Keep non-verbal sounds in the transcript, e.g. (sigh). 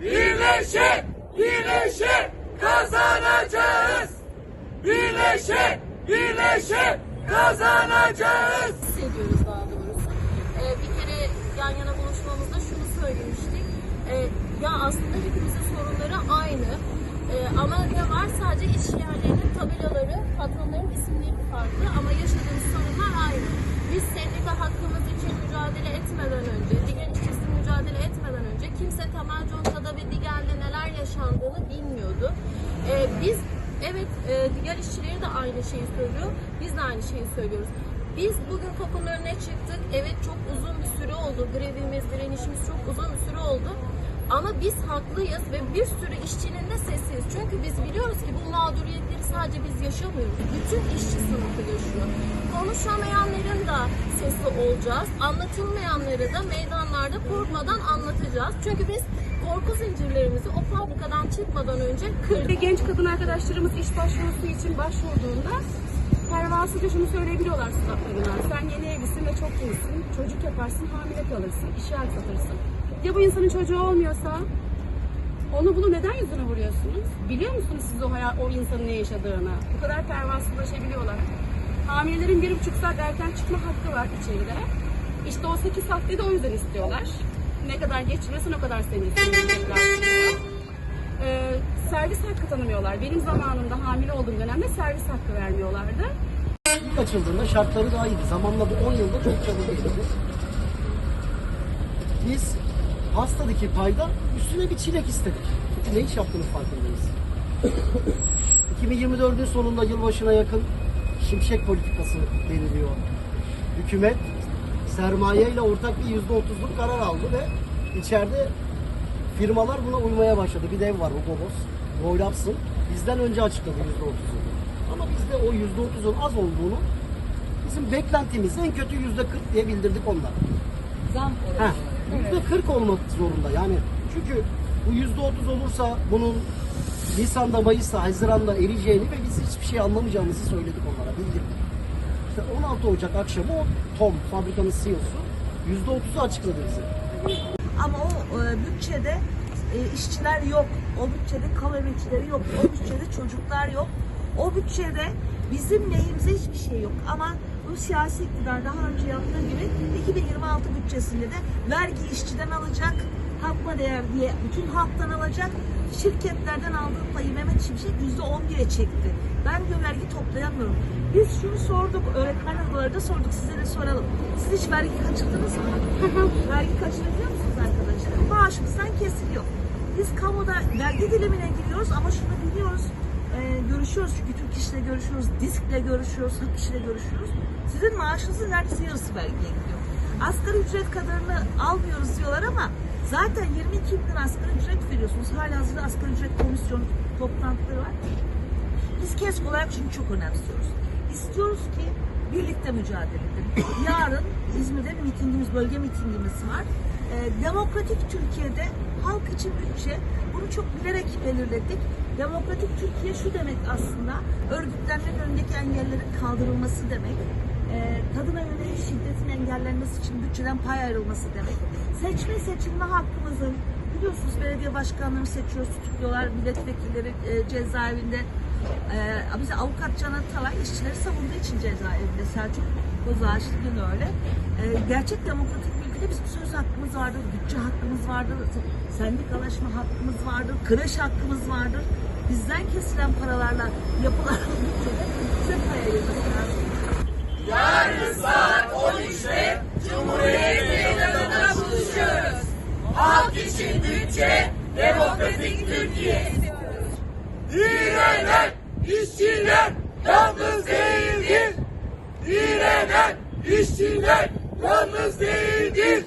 birleşe, birleşe kazanacağız. Birleşe, birleşe kazanacağız. hissediyoruz daha doğrusu. Ee, bir kere yan yana buluşmamızda şunu söylemiştik. Ee, ya aslında hepimizin sorunları aynı. Ee, ama ne var sadece iş yerlerinin tabelaları, patronların isimleri farklı ama yaşadığımız sorunlar aynı. Biz sendika hakkımız diğer işçileri de aynı şeyi söylüyor, biz de aynı şeyi söylüyoruz. Biz bugün kapının önüne çıktık. Evet çok uzun bir süre oldu. Grevimiz, direnişimiz çok uzun bir süre oldu. Ama biz haklıyız ve bir sürü işçinin de sesiyiz. Çünkü biz biliyoruz ki bu mağduriyetleri sadece biz yaşamıyoruz. Bütün işçi sınıfı yaşıyor. Konuşamayanların da sesi olacağız. Anlatılmayanları da meydanlarda korkmadan anlatacağız. Çünkü biz korku zincirlerimizi o fabrikadan çıkmadan önce kırdık. Ve genç kadın arkadaşlarımız iş başvurusu için başvurduğunda pervasızca şunu söyleyebiliyorlar statlarına. Sen yeni evlisin ve çok iyisin. Çocuk yaparsın, hamile kalırsın, işi aksatırsın. Ya bu insanın çocuğu olmuyorsa onu bunu neden yüzüne vuruyorsunuz? Biliyor musunuz siz o, hayat, o insanın ne yaşadığını? Bu kadar pervasızlaşabiliyorlar. Hamilelerin bir buçuk saat erken çıkma hakkı var içeride. İşte o sekiz haftayı da o yüzden istiyorlar. Ne kadar geçirirsen o kadar seni. Ee, servis hakkı tanımıyorlar. Benim zamanımda hamile olduğum dönemde servis hakkı vermiyorlardı. İlk açıldığında şartları daha iyiydi. Zamanla bu 10 yılda çok çabuk. Biz hastadaki payda üstüne bir çilek istedik. Çünkü ne iş yaptığımız farkındayız. 2024'ün sonunda yılbaşına yakın şimşek politikası deniliyor. Hükümet sermayeyle ortak bir %30'luk karar aldı ve içeride firmalar buna uymaya başladı. Bir dev var Hugo Boss. Roy Laps'ın bizden önce açıkladı %30'u. Ama bizde o %30'un az olduğunu bizim beklentimiz en kötü %40 diye bildirdik onlara. Zam Heh, %40 olmak zorunda yani. Çünkü bu %30 olursa bunun Nisan'da, Mayıs'ta, Haziran'da eriyeceğini ve biz hiçbir şey anlamayacağımızı söyledik onlara, bildirdik. İşte 16 Ocak akşamı o Tom, fabrikanın CEO'su %30'u açıkladı bize. Ama o e, bütçede e, işçiler yok. O bütçede kamu emekçileri yok. O bütçede çocuklar yok. O bütçede bizim lehimize hiçbir şey yok. Ama bu siyasi iktidar daha önce yaptığı gibi 2026 bütçesinde de vergi işçiden alacak, halkma değer diye bütün halktan alacak. Şirketlerden aldığı payı Mehmet Şimşek %11'e çekti. Ben diyor vergi toplayamıyorum. Biz şunu sorduk, öğretmen odalarında sorduk, size de soralım. Siz hiç vergi kaçırdınız mı? (laughs) vergi kaçırabiliyor musunuz arkadaşlar? Maaşımızdan kesiliyor. Biz kamuda vergi dilimine giriyoruz ama şunu biliyoruz, e, görüşüyoruz çünkü Türk İş'le görüşüyoruz, DİSK'le görüşüyoruz, Hak İş'le görüşüyoruz. Sizin maaşınızın neredeyse yarısı vergiye gidiyor. Asgari ücret kadarını almıyoruz diyorlar ama zaten 22 bin lira asgari ücret veriyorsunuz. Hala hazırda asgari ücret komisyonu toplantıları var. Biz KESK olarak şunu çok önemsiyoruz. İstiyoruz ki birlikte mücadele edelim. (coughs) Yarın İzmir'de bir mitingimiz, bölge mitingimiz var. Ee, demokratik Türkiye'de halk için bütçe, bunu çok bilerek belirledik. Demokratik Türkiye şu demek aslında, örgütlenmenin önündeki engellerin kaldırılması demek. Ee, kadına yönelik şiddetin engellenmesi için bütçeden pay ayrılması demek. Seçme seçilme hakkımızın, biliyorsunuz belediye başkanlarını seçiyoruz, tutukluyorlar, milletvekilleri e, cezaevinde ee, bize avukat Canan Talay işçileri savunduğu için cezaevinde Selçuk Kozağaçlı yine öyle. Ee, gerçek demokratik bir ülkede bizim söz hakkımız vardır, bütçe hakkımız vardır, sendikalaşma hakkımız vardır, kreş hakkımız vardır. Bizden kesilen paralarla yapılan bütçede bize pay ayırması bütçe, demokratik Türkiye. Direnen işçiler yalnız değildir. Direnen işçiler yalnız değildir.